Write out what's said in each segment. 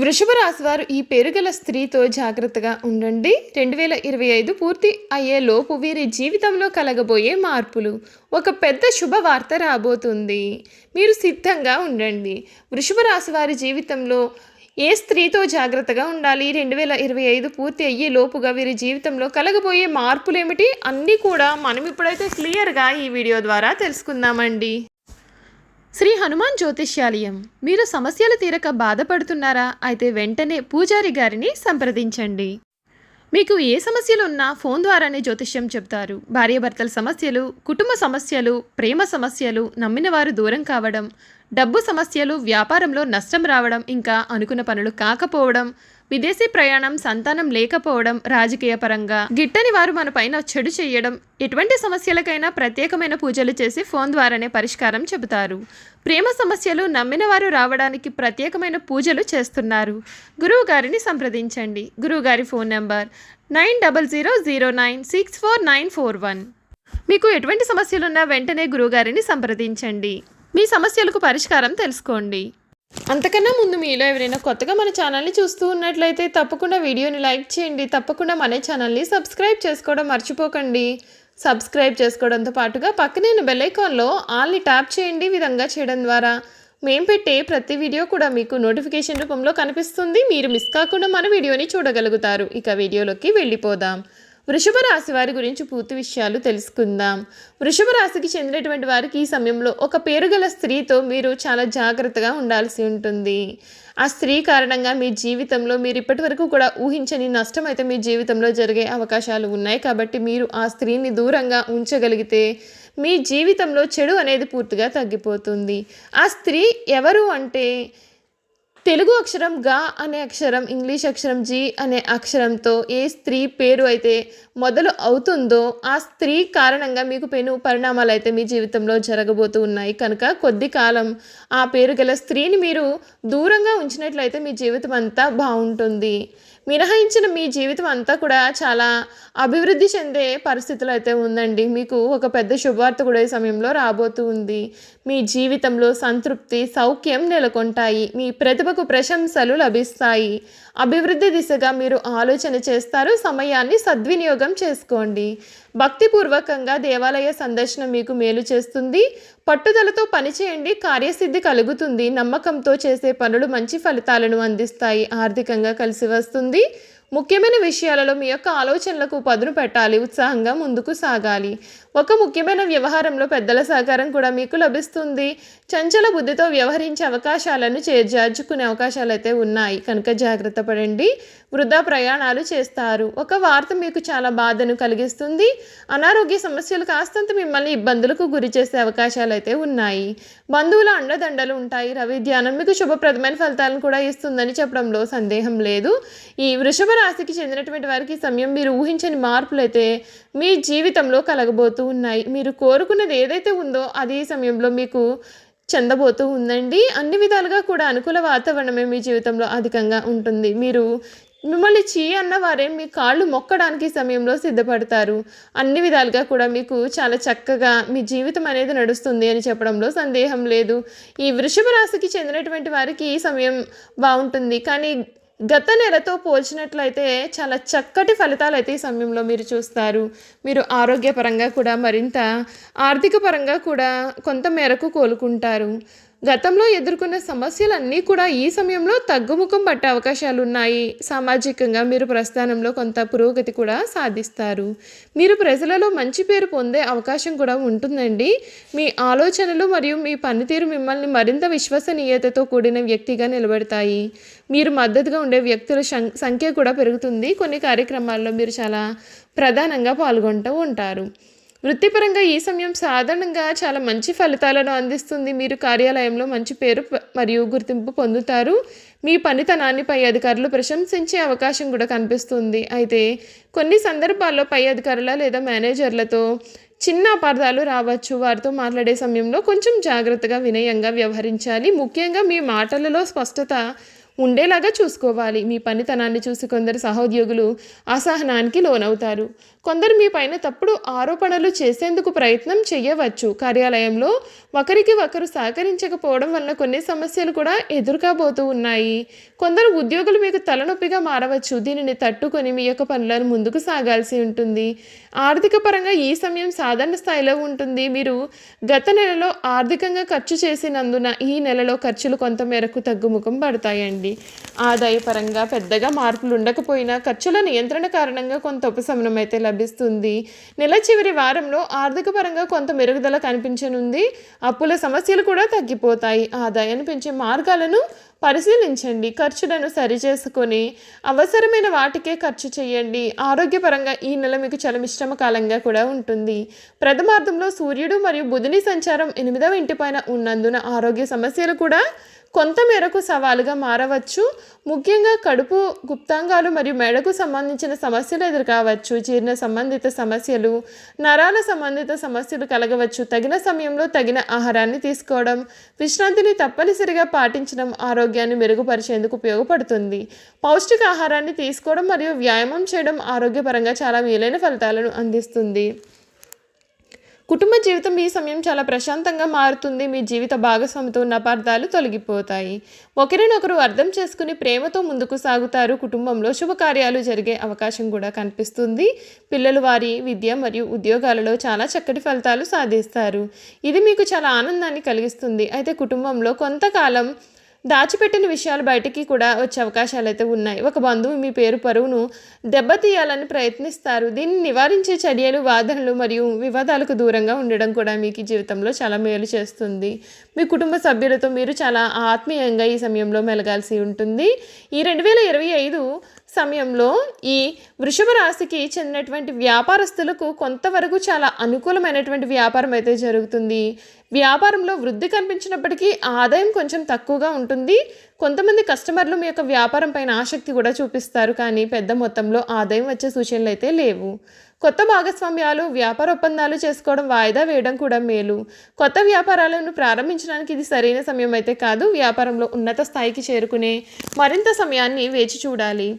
వృషభ రాశి వారు ఈ పేరుగల స్త్రీతో జాగ్రత్తగా ఉండండి. రెండు వేల ఇరవై ఐదు పూర్తి అయ్యేలోపు వీరి జీవితంలో కలగబోయే మార్పులు. ఒక పెద్ద శుభవార్త రాబోతుంది. మీరు సిద్ధంగా ఉండండి. వృషభ రాశి వారి జీవితంలో ఏ స్త్రీతో జాగ్రత్తగా ఉండాలి? రెండు వేల ఇరవై ఐదు పూర్తి అయ్యే లోపుగా వీరి జీవితంలో కలగబోయే మార్పులు ఏమిటి అన్నీ కూడా మనం ఇప్పుడైతే క్లియర్గా ఈ వీడియో ద్వారా తెలుసుకుందామండి. శ్రీ హనుమాన్ జ్యోతిష్యాలయం. మీరు సమస్యలు తీరక బాధపడుతున్నారా? అయితే వెంటనే పూజారి గారిని సంప్రదించండి. మీకు ఏ సమస్యలు ఉన్నా ఫోన్ ద్వారానే జ్యోతిష్యం చెప్తారు. భార్యాభర్తల సమస్యలు కుటుంబ సమస్యలు ప్రేమ సమస్యలు నమ్మిన వారు దూరం కావడం డబ్బు సమస్యలు వ్యాపారంలో నష్టం రావడం ఇంకా అనుకున్న పనులు కాకపోవడం విదేశీ ప్రయాణం సంతానం లేకపోవడం రాజకీయ పరంగా. గిట్టని వారు మన పైన చెడు చేయడం ఎటువంటి సమస్యలకైనా ప్రత్యేకమైన పూజలు చేసి ఫోన్ ద్వారానే పరిష్కారం చెబుతారు. ప్రేమ సమస్యలు నమ్మిన వారు రావడానికి ప్రత్యేకమైన పూజలు చేస్తున్నారు. గురువు గారిని సంప్రదించండి. గురువు గారి phone number nine double zero zero nine six four nine four one. మీకు ఎటువంటి సమస్యలున్నా వెంటనే గురువుగారిని సంప్రదించండి. మీ సమస్యలకు పరిష్కారం తెలుసుకోండి. అంతకన్నా ముందు మీలో ఎవరైనా కొత్తగా మన ఛానల్ని చూస్తూ ఉన్నట్లయితే తప్పకుండా వీడియోని లైక్ చేయండి. తప్పకుండా మన ఛానల్ని సబ్స్క్రైబ్ చేసుకోవడం మర్చిపోకండి. సబ్స్క్రైబ్ చేసుకోవడంతో పాటుగా పక్కనే ఉన్న బెల్ ఐకాన్లో ఆల్ని ట్యాప్ చేయండి విధంగా చేయడం ద్వారా. మేము పెట్టే ప్రతి వీడియో కూడా మీకు నోటిఫికేషన్ రూపంలో కనిపిస్తుంది. మీరు మిస్ కాకుండా మన వీడియోని చూడగలుగుతారు. ఇక వీడియోలోకి వెళ్ళిపోదాం. వృషభ రాశి వారి గురించి పూర్తి విషయాలు తెలుసుకుందాం. వృషభ రాశికి చెందినటువంటి వారికి ఈ సమయంలో ఒక పేరుగల స్త్రీతో మీరు చాలా జాగ్రత్తగా ఉండాల్సి ఉంటుంది. ఆ స్త్రీ కారణంగా మీ జీవితంలో మీరు ఇప్పటి వరకు కూడా ఊహించని నష్టం అయితే మీ జీవితంలో జరిగే అవకాశాలు ఉన్నాయి. కాబట్టి మీరు ఆ స్త్రీని దూరంగా ఉంచగలిగితే మీ జీవితంలో చెడు అనేది పూర్తిగా తగ్గిపోతుంది. ఆ స్త్రీ ఎవరు అంటే తెలుగు అక్షరం గా అనే అక్షరం ఇంగ్లీష్ అక్షరం జి అనే అక్షరంతో ఏ స్త్రీ పేరు అయితే మొదలు అవుతుందో ఆ స్త్రీ కారణంగా మీకు పెను పరిణామాలు అయితే మీ జీవితంలో జరగబోతూ ఉన్నాయి. కనుక కొద్ది కాలం ఆ పేరు గల స్త్రీని మీరు దూరంగా ఉంచినట్లయితే మీ జీవితం అంతా బాగుంటుంది. మినహాయించిన మీ జీవితం అంతా కూడా చాలా అభివృద్ధి చెందే పరిస్థితులు అయితే ఉందండి. మీకు ఒక పెద్ద శుభవార్త కూడా ఈ సమయంలో రాబోతూ ఉంది. మీ జీవితంలో సంతృప్తి సౌఖ్యం నెలకొంటాయి. మీ ప్రతిభకు ప్రశంసలు లభిస్తాయి. అభివృద్ధి దిశగా మీరు ఆలోచన చేస్తారు. సమయాన్ని సద్వినియోగం చేసుకోండి. భక్తిపూర్వకంగా దేవాలయ సందర్శన మీకు మేలు చేస్తుంది. పట్టుదలతో పనిచేయండి కార్యసిద్ధి కలుగుతుంది. నమ్మకంతో చేసే పనులు మంచి ఫలితాలను అందిస్తాయి. ఆర్థికంగా కలిసి వస్తుంది. ముఖ్యమైన విషయాలలో మీ యొక్క ఆలోచనలకు పదును పెట్టాలి ఉత్సాహంగా ముందుకు సాగాలి. ఒక ముఖ్యమైన వ్యవహారంలో పెద్దల సహకారం కూడా మీకు లభిస్తుంది. చంచల బుద్ధితో వ్యవహరించే అవకాశాలను చేజార్చుకునే అవకాశాలు అయితే ఉన్నాయి. కనుక జాగ్రత్త పడండి. వృధా ప్రయాణాలు చేస్తారు. ఒక వార్త మీకు చాలా బాధను కలిగిస్తుంది. అనారోగ్య సమస్యలు కాస్తంత మిమ్మల్ని ఇబ్బందులకు గురి చేసే అవకాశాలు అయితే ఉన్నాయి. బంధువుల అండదండలు ఉంటాయి. రవి ధ్యానం మీకు శుభప్రదమైన ఫలితాలను కూడా ఇస్తుందని చెప్పడంలో సందేహం లేదు. ఈ వృషభ రాశికి చెందినటువంటి వారికి సమయం మీరు ఊహించని మార్పులు అయితే మీ జీవితంలో కలగబోతూ ఉన్నాయి. మీరు కోరుకున్నది ఏదైతే ఉందో అదే సమయంలో మీకు చెందబోతూ ఉందండి. అన్ని విధాలుగా కూడా అనుకూల వాతావరణమే మీ జీవితంలో అధికంగా ఉంటుంది. మీరు మిమ్మల్ని చీ అన్నవారే మీ కాళ్ళు మొక్కడానికి సమయంలో సిద్ధపడతారు. అన్ని విధాలుగా కూడా మీకు చాలా చక్కగా మీ జీవితం అనేది నడుస్తుంది అని చెప్పడంలో సందేహం లేదు. ఈ వృషభ రాశికి చెందినటువంటి వారికి ఈ సమయం బాగుంటుంది. కానీ గత నెలతో పోల్చినట్లయితే చాలా చక్కటి ఫలితాలు అయితే ఈ సమయంలో మీరు చూస్తారు. మీరు ఆరోగ్యపరంగా కూడా మరింత ఆర్థిక పరంగా కూడా కొంత మేరకు కోలుకుంటారు. గతంలో ఎదుర్కొన్న సమస్యలన్నీ కూడా ఈ సమయంలో తగ్గుముఖం పట్టే అవకాశాలు ఉన్నాయి సామాజికంగా మీరు ప్రస్థానంలో కొంత పురోగతి కూడా సాధిస్తారు. మీరు ప్రజలలో మంచి పేరు పొందే అవకాశం కూడా ఉంటుందండి. మీ ఆలోచనలు మరియు మీ పనితీరు మిమ్మల్ని మరింత విశ్వసనీయతతో కూడిన వ్యక్తిగా నిలబెడతాయి. మీరు మద్దతుగా ఉండే వ్యక్తుల సం- సంఖ్య కూడా పెరుగుతుంది. కొన్ని కార్యక్రమాల్లో మీరు చాలా ప్రధానంగా పాల్గొంటూ ఉంటారు. వృత్తిపరంగా ఈ సమయం సాధారణంగా చాలా మంచి ఫలితాలను అందిస్తుంది. మీరు కార్యాలయంలో మంచి పేరు మరియు గుర్తింపు పొందుతారు. మీ పనితనాన్ని పై అధికారులు ప్రశంసించే అవకాశం కూడా కనిపిస్తుంది. అయితే కొన్ని సందర్భాల్లో పై అధికారుల లేదా మేనేజర్లతో చిన్న అపార్థాలు రావచ్చు. వారితో మాట్లాడే సమయంలో కొంచెం జాగ్రత్తగా వినయంగా వ్యవహరించాలి. ముఖ్యంగా మీ మాటలలో స్పష్టత ఉండేలాగా చూసుకోవాలి. మీ పనితనాన్ని చూసి కొందరు సహోద్యోగులు అసహనానికి లోనవుతారు. కొందరు మీ పైన తప్పుడు ఆరోపణలు చేసేందుకు ప్రయత్నం చేయవచ్చు కార్యాలయంలో ఒకరికి ఒకరు సహకరించకపోవడం వలన కొన్ని సమస్యలు కూడా ఎదురుకాబోతూ ఉన్నాయి. కొందరు ఉద్యోగులు మీకు తలనొప్పిగా మారవచ్చు. దీనిని తట్టుకొని మీ యొక్క పనులను ముందుకు సాగాల్సి ఉంటుంది. ఆర్థిక పరంగా ఈ సమయం సాధారణ స్థాయిలో ఉంటుంది. మీరు గత నెలలో ఆర్థికంగా ఖర్చు చేసినందున ఈ నెలలో ఖర్చులు కొంత మేరకు తగ్గుముఖం పడతాయండి. ఆదాయపరంగా పెద్దగా మార్పులు ఉండకపోయినా ఖర్చుల నియంత్రణ కారణంగా కొంత ఉపశమనం అయితే లభిస్తుంది. నెల చివరి వారంలో ఆర్థిక పరంగా కొంత మెరుగుదల కనిపించనుంది. అప్పుల సమస్యలు కూడా తగ్గిపోతాయి. ఆదాయాన్ని పెంచే మార్గాలను పరిశీలించండి. ఖర్చులను సరిచేసుకొని అవసరమైన వాటికే ఖర్చు చేయండి. ఆరోగ్యపరంగా ఈ నెల మీకు చాలా మిశ్రమ కాలంగా కూడా ఉంటుంది. ప్రథమార్థంలో సూర్యుడు మరియు బుధుని సంచారం ఎనిమిదవ ఇంటిపైన ఉన్నందున ఆరోగ్య సమస్యలు కూడా కొంత మేరకు సవాలుగా మారవచ్చు. ముఖ్యంగా కడుపు గుప్తాంగాలు మరియు మెడకు సంబంధించిన సమస్యలు ఎదురుకావచ్చు. జీర్ణ సంబంధిత సమస్యలు నరాల సంబంధిత సమస్యలు కలగవచ్చు. తగిన సమయంలో తగిన ఆహారాన్ని తీసుకోవడం విశ్రాంతిని తప్పనిసరిగా పాటించడం ఆరోగ్య ఆరోగ్యాన్ని మెరుగుపరిచేందుకు ఉపయోగపడుతుంది. పౌష్టిక ఆహారాన్ని తీసుకోవడం మరియు వ్యాయామం చేయడం ఆరోగ్యపరంగా చాలా మేలైన ఫలితాలను అందిస్తుంది. కుటుంబ జీవితం ఈ సమయం చాలా ప్రశాంతంగా మారుతుంది. మీ జీవిత భాగస్వామితో ఉన్న అపార్థాలు తొలగిపోతాయి. ఒకరినొకరు అర్థం చేసుకుని ప్రేమతో ముందుకు సాగుతారు. కుటుంబంలో శుభకార్యాలు జరిగే అవకాశం కూడా కనిపిస్తుంది. పిల్లలు వారి విద్య మరియు ఉద్యోగాలలో చాలా చక్కటి ఫలితాలు సాధిస్తారు. ఇది మీకు చాలా ఆనందాన్ని కలిగిస్తుంది. అయితే కుటుంబంలో కొంతకాలం దాచిపెట్టిన విషయాలు బయటికి కూడా వచ్చే అవకాశాలు అయితే ఉన్నాయి. ఒక బంధువు మీ పేరు పరువును దెబ్బతీయాలని ప్రయత్నిస్తారు. దీన్ని నివారించే చర్యలు వాదనలు మరియు వివాదాలకు దూరంగా ఉండడం కూడా మీకు జీవితంలో చాలా మేలు చేస్తుంది. మీ కుటుంబ సభ్యులతో మీరు చాలా ఆత్మీయంగా ఈ సమయంలో మెలగాల్సి ఉంటుంది. ఈ రెండు వేల ఇరవై ఐదు సమయంలో ఈ వృషభ రాశికి చెందినటువంటి వ్యాపారస్తులకు కొంతవరకు చాలా అనుకూలమైనటువంటి వ్యాపారం అయితే జరుగుతుంది. వ్యాపారంలో వృద్ధి కనిపించినప్పటికీ ఆదాయం కొంచెం తక్కువగా ఉంటుంది. కొంతమంది కస్టమర్లు మీ యొక్క వ్యాపారం పైన ఆసక్తి కూడా చూపిస్తారు. కానీ పెద్ద మొత్తంలో ఆదాయం వచ్చే సూచనలు అయితే లేవు. కొత్త భాగస్వామ్యాలు వ్యాపార ఒప్పందాలు చేసుకోవడం వాయిదా వేయడం కూడా మేలు. కొత్త వ్యాపారాలను ప్రారంభించడానికి ఇది సరైన సమయం అయితే కాదు వ్యాపారంలో ఉన్నత స్థాయికి చేరుకునే మరింత సమయాన్ని వేచి చూడాలి.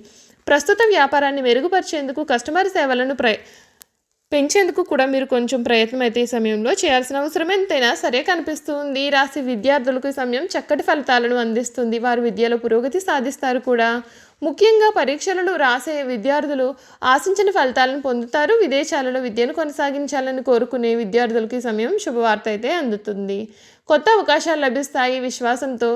ప్రస్తుత వ్యాపారాన్ని మెరుగుపరిచేందుకు కస్టమర్ సేవలను ప్ర పెంచేందుకు కూడా మీరు కొంచెం ప్రయత్నం అయితే ఈ సమయంలో చేయాల్సిన అవసరం ఎంతైనా సరే కనిపిస్తుంది. రాసి విద్యార్థులకు ఈ సమయం చక్కటి ఫలితాలను అందిస్తుంది. వారు విద్యలో పురోగతి సాధిస్తారు కూడా. ముఖ్యంగా పరీక్షలను రాసే విద్యార్థులు ఆశించిన ఫలితాలను పొందుతారు. విదేశాలలో విద్యను కొనసాగించాలని కోరుకునే విద్యార్థులకి సమయం శుభవార్త అయితే అందుతుంది. కొత్త అవకాశాలు లభిస్తాయి. విశ్వాసంతో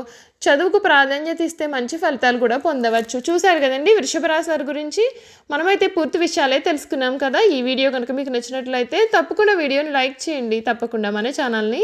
చదువుకు ప్రాధాన్యత ఇస్తే మంచి ఫలితాలు కూడా పొందవచ్చు. చూశారు కదండి వృషభ రాశి వారి గురించి? మనమైతే పూర్తి విషయాలే తెలుసుకున్నాం కదా. ఈ వీడియో కనుక మీకు నచ్చినట్లయితే తప్పకుండా వీడియోని లైక్ చేయండి. తప్పకుండా మన ఛానల్ని